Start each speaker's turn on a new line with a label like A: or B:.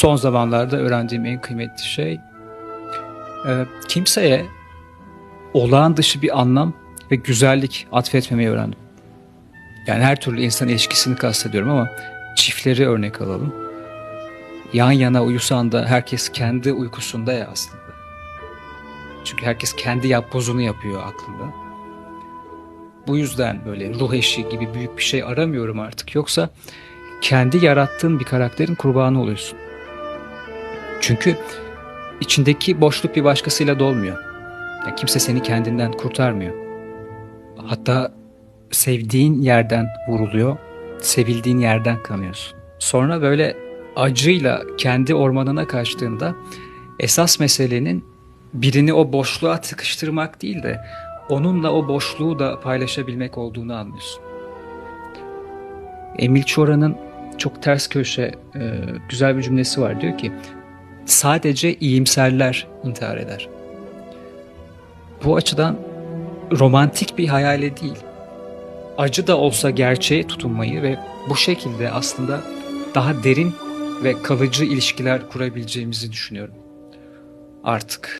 A: son zamanlarda öğrendiğim en kıymetli şey e, kimseye olağan dışı bir anlam ve güzellik atfetmemeyi öğrendim. Yani her türlü insan ilişkisini kastediyorum ama çiftleri örnek alalım. Yan yana uyusan da herkes kendi uykusunda ya aslında. Çünkü herkes kendi yapbozunu yapıyor aklında. Bu yüzden böyle ruh eşi gibi büyük bir şey aramıyorum artık. Yoksa kendi yarattığın bir karakterin kurbanı oluyorsun. Çünkü içindeki boşluk bir başkasıyla dolmuyor. Ya kimse seni kendinden kurtarmıyor. Hatta sevdiğin yerden vuruluyor, sevildiğin yerden kanıyorsun. Sonra böyle acıyla kendi ormanına kaçtığında esas meselenin birini o boşluğa tıkıştırmak değil de onunla o boşluğu da paylaşabilmek olduğunu anlıyorsun. Emil Çora'nın çok ters köşe e, güzel bir cümlesi var. Diyor ki sadece iyimserler intihar eder. Bu açıdan romantik bir hayale değil, acı da olsa gerçeğe tutunmayı ve bu şekilde aslında daha derin ve kalıcı ilişkiler kurabileceğimizi düşünüyorum. Artık.